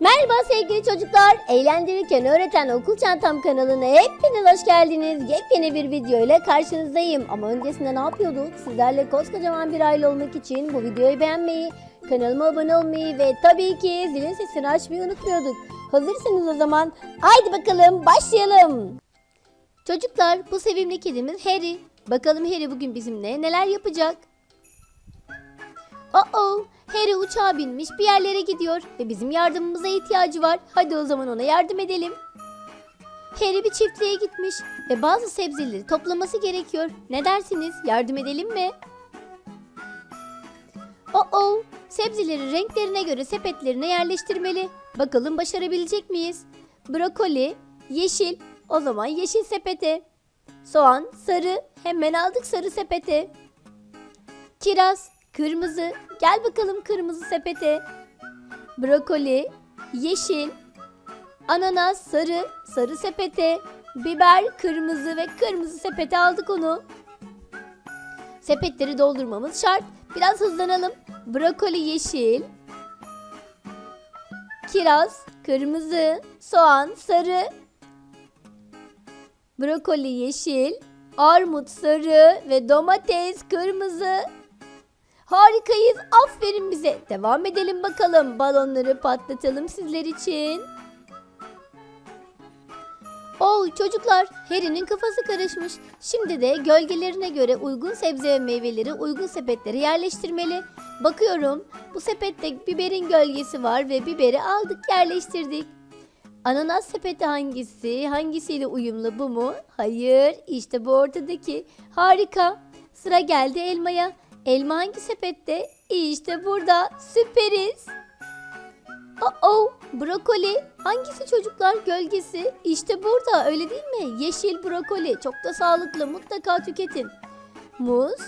Merhaba sevgili çocuklar. Eğlendirirken öğreten okul çantam kanalına hepiniz hoş geldiniz. Yepyeni bir video ile karşınızdayım. Ama öncesinde ne yapıyorduk? Sizlerle koskocaman bir aile olmak için bu videoyu beğenmeyi, kanalıma abone olmayı ve tabii ki zilin sesini açmayı unutmuyorduk. Hazırsınız o zaman. Haydi bakalım başlayalım. Çocuklar bu sevimli kedimiz Harry. Bakalım Harry bugün bizimle neler yapacak? Oh Harry uçağa binmiş bir yerlere gidiyor ve bizim yardımımıza ihtiyacı var. Hadi o zaman ona yardım edelim. Harry bir çiftliğe gitmiş ve bazı sebzeleri toplaması gerekiyor. Ne dersiniz? Yardım edelim mi? Oh sebzeleri renklerine göre sepetlerine yerleştirmeli. Bakalım başarabilecek miyiz? Brokoli, yeşil, o zaman yeşil sepete. Soğan, sarı, hemen aldık sarı sepete. Kiraz, kırmızı. Gel bakalım kırmızı sepete. Brokoli, yeşil. Ananas, sarı, sarı sepete. Biber, kırmızı ve kırmızı sepete aldık onu. Sepetleri doldurmamız şart. Biraz hızlanalım. Brokoli yeşil. Kiraz, kırmızı. Soğan, sarı. Brokoli yeşil. Armut sarı ve domates kırmızı. Harikayız. Aferin bize. Devam edelim bakalım. Balonları patlatalım sizler için. Oo çocuklar, Harry'nin kafası karışmış. Şimdi de gölgelerine göre uygun sebze ve meyveleri uygun sepetlere yerleştirmeli. Bakıyorum, bu sepette biberin gölgesi var ve biberi aldık yerleştirdik. Ananas sepeti hangisi? Hangisiyle uyumlu bu mu? Hayır, işte bu ortadaki. Harika. Sıra geldi elmaya. Elma hangi sepette? İşte burada. Süperiz. Oh brokoli. Hangisi çocuklar? Gölgesi. İşte burada öyle değil mi? Yeşil brokoli. Çok da sağlıklı. Mutlaka tüketin. Muz.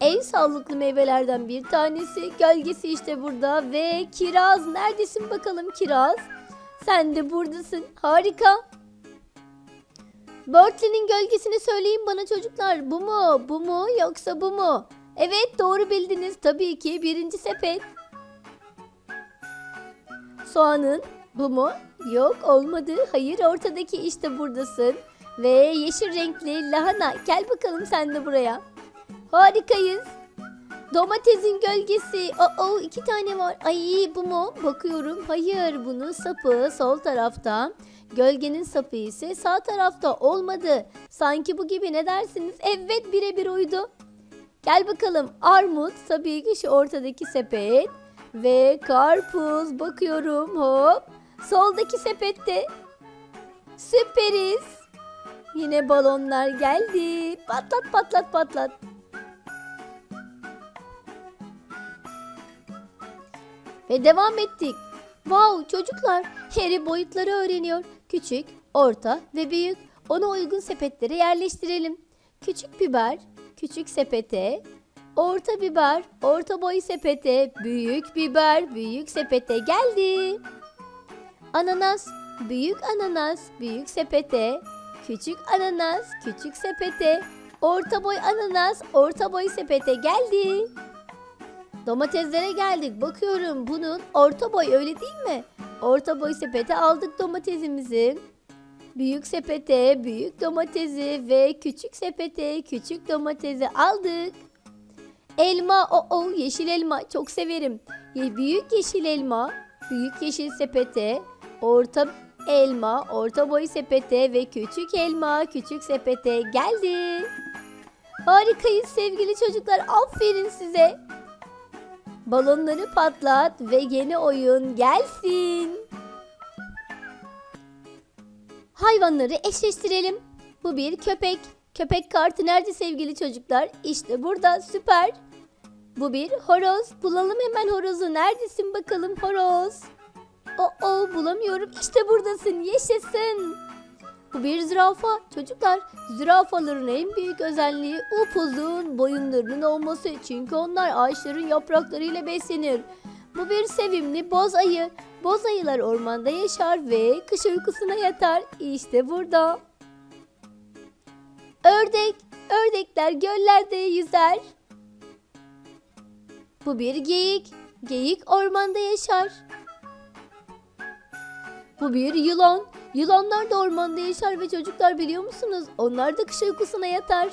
En sağlıklı meyvelerden bir tanesi. Gölgesi işte burada. Ve kiraz. Neredesin bakalım kiraz? Sen de buradasın. Harika. Bertley'nin gölgesini söyleyin bana çocuklar. Bu mu? Bu mu? Yoksa bu mu? Evet doğru bildiniz. Tabii ki birinci sepet. Soğanın bu mu? Yok olmadı. Hayır ortadaki işte buradasın. Ve yeşil renkli lahana. Gel bakalım sen de buraya. Harikayız. Domatesin gölgesi. Oo iki tane var. Ay bu mu? Bakıyorum. Hayır bunun sapı sol tarafta. Gölgenin sapı ise sağ tarafta. Olmadı. Sanki bu gibi ne dersiniz? Evet birebir uydu. Gel bakalım. Armut tabii ki şu ortadaki sepet. Ve karpuz bakıyorum hop. Soldaki sepette. Süperiz. Yine balonlar geldi. Patlat patlat patlat. Ve devam ettik. Wow çocuklar Harry boyutları öğreniyor. Küçük, orta ve büyük. Ona uygun sepetlere yerleştirelim. Küçük biber, küçük sepete. Orta biber, orta boy sepete. Büyük biber, büyük sepete geldi. Ananas, büyük ananas, büyük sepete. Küçük ananas, küçük sepete. Orta boy ananas, orta boy sepete geldi. Domateslere geldik. Bakıyorum bunun orta boy öyle değil mi? Orta boy sepete aldık domatesimizi. Büyük sepete büyük domatesi ve küçük sepete küçük domatesi aldık. Elma o o yeşil elma çok severim. Ye- Büyük yeşil elma, büyük yeşil sepete, orta elma, orta boy sepete ve küçük elma, küçük sepete geldi. Harikayız sevgili çocuklar. Aferin size. Balonları patlat ve yeni oyun gelsin. Hayvanları eşleştirelim. Bu bir köpek. Köpek kartı nerede sevgili çocuklar? İşte burada süper. Bu bir horoz. Bulalım hemen horozu. Neredesin bakalım horoz? Oo bulamıyorum. İşte buradasın. Yaşasın. Bu bir zürafa. Çocuklar zürafaların en büyük özelliği upuzun boyunlarının olması. Çünkü onlar ağaçların yapraklarıyla beslenir. Bu bir sevimli boz ayı. Boz ayılar ormanda yaşar ve kış uykusuna yatar. İşte burada. Ördek. Ördekler göllerde yüzer. Bu bir geyik. Geyik ormanda yaşar. Bu bir yılan. Yılanlar da ormanda yaşar ve çocuklar biliyor musunuz? Onlar da kış uykusuna yatar.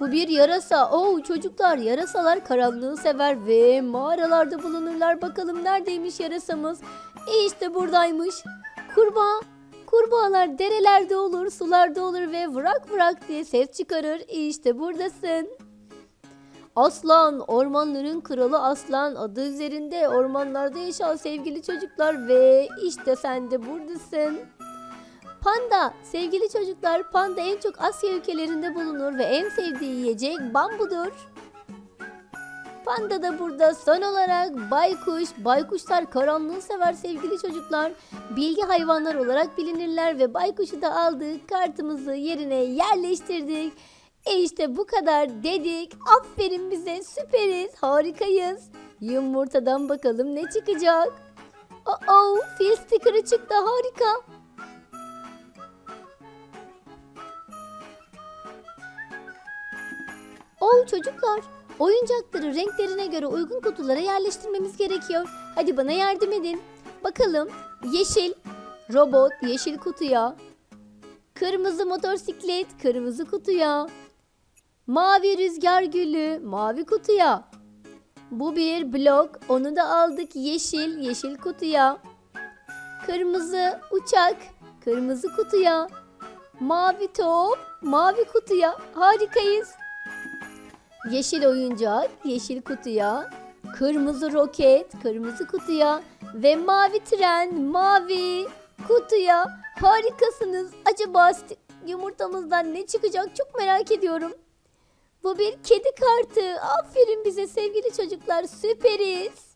Bu bir yarasa. Oo çocuklar yarasalar karanlığı sever ve mağaralarda bulunurlar. Bakalım neredeymiş yarasamız? E işte buradaymış. Kurbağa. Kurbağalar derelerde olur, sularda olur ve vırak vırak diye ses çıkarır. E işte buradasın. Aslan, ormanların kralı aslan adı üzerinde ormanlarda yaşar sevgili çocuklar ve işte sen de buradasın. Panda, sevgili çocuklar panda en çok Asya ülkelerinde bulunur ve en sevdiği yiyecek bambudur. Panda da burada son olarak baykuş. Baykuşlar karanlığı sever sevgili çocuklar. Bilgi hayvanlar olarak bilinirler ve baykuşu da aldık. Kartımızı yerine yerleştirdik. E işte bu kadar dedik. Aferin bize süperiz harikayız. Yumurtadan bakalım ne çıkacak. Oh fil sticker'ı çıktı harika. Oh çocuklar oyuncakları renklerine göre uygun kutulara yerleştirmemiz gerekiyor. Hadi bana yardım edin. Bakalım yeşil robot yeşil kutuya. Kırmızı motosiklet kırmızı kutuya. Mavi rüzgar gülü mavi kutuya. Bu bir blok. Onu da aldık yeşil yeşil kutuya. Kırmızı uçak kırmızı kutuya. Mavi top mavi kutuya. Harikayız. Yeşil oyuncak yeşil kutuya. Kırmızı roket kırmızı kutuya. Ve mavi tren mavi kutuya. Harikasınız. Acaba yumurtamızdan ne çıkacak çok merak ediyorum. Bu bir kedi kartı. Aferin bize sevgili çocuklar. Süperiz.